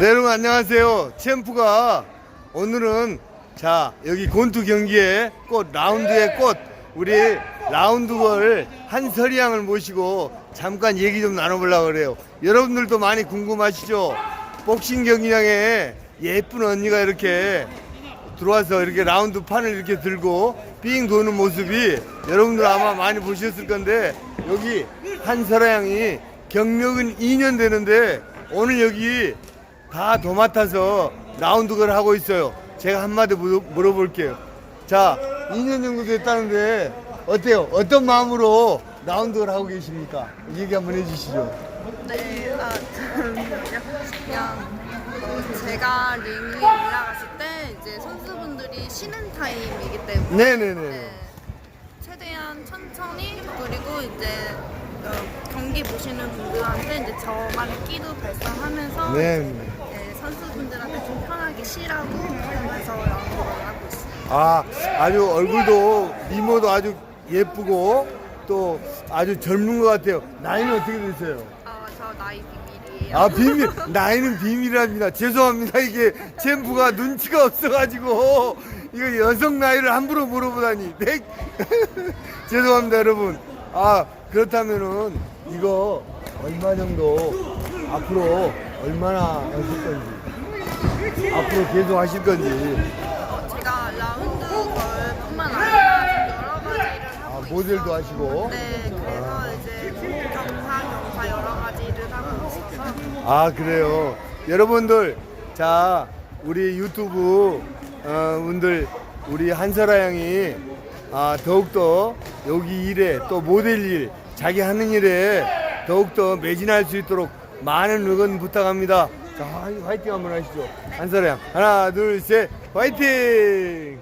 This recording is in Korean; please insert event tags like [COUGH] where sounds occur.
네, 여러분 안녕하세요. 챔프가 오늘은 자 여기 곤투 경기의 꽃 라운드의 꽃 우리 라운드걸 한설이 양을 모시고 잠깐 얘기 좀 나눠보려고 그래요. 여러분들도 많이 궁금하시죠? 복싱 경기장에 예쁜 언니가 이렇게 들어와서 이렇게 라운드 판을 이렇게 들고 삥 도는 모습이 여러분들 아마 많이 보셨을 건데 여기 한설아 양이 경력은 2년 되는데 오늘 여기 다 도맡아서 라운드걸 하고 있어요. 제가 한마디 물어- 물어 볼게요. 자, 2년 정도 됐다는데 어때요? 어떤 마음으로 라운드걸 하고 계십니까? 얘기 한번 해주시죠. 네, 아, 잠시만요. 그냥 어, 제가 링에 올라갔을 때 이제 선수분들이 쉬는 타임이기 때문에 네네네. 네, 최대한 천천히 그리고 이제 어, 경기 보시는 분들한테 이제 저만의 끼도 발산하면서 네. 네, 선수분들한테 좀 편하게 쉬라고 하면서 라운드를 하고 있어요. 아, 아주 얼굴도 미모도 아주 예쁘고 또 아주 젊은 것 같아요. 나이는 어떻게 되세요? 아, 저 나이 비밀이에요. 아 비밀 나이는 비밀이랍니다. 죄송합니다. 이게 챔프가 눈치가 없어가지고 이거 여성 나이를 함부로 물어보다니. 네? [LAUGHS] 죄송합니다, 여러분. 아 그렇다면은 이거 얼마 정도 앞으로 얼마나 하실 건지. 앞으로 계속 하실 건지. 어, 제가 라운드 걸뿐만 아니라 여러 가지 일을 하고 아, 있어요. 모델도 하시고. 네, 그래서 이제 경상, 영사 여러 가지 일을 하고 있어서 아 그래요. 여러분들 자 우리 유튜브 어, 분들 우리 한설아 양이 아, 더욱더 여기 일에 또 모델 일 자기 하는 일에 더욱더 매진할 수 있도록 많은 응원 부탁합니다. 자 화이팅 한번 하시죠. 한설아 양 하나 둘 셋 화이팅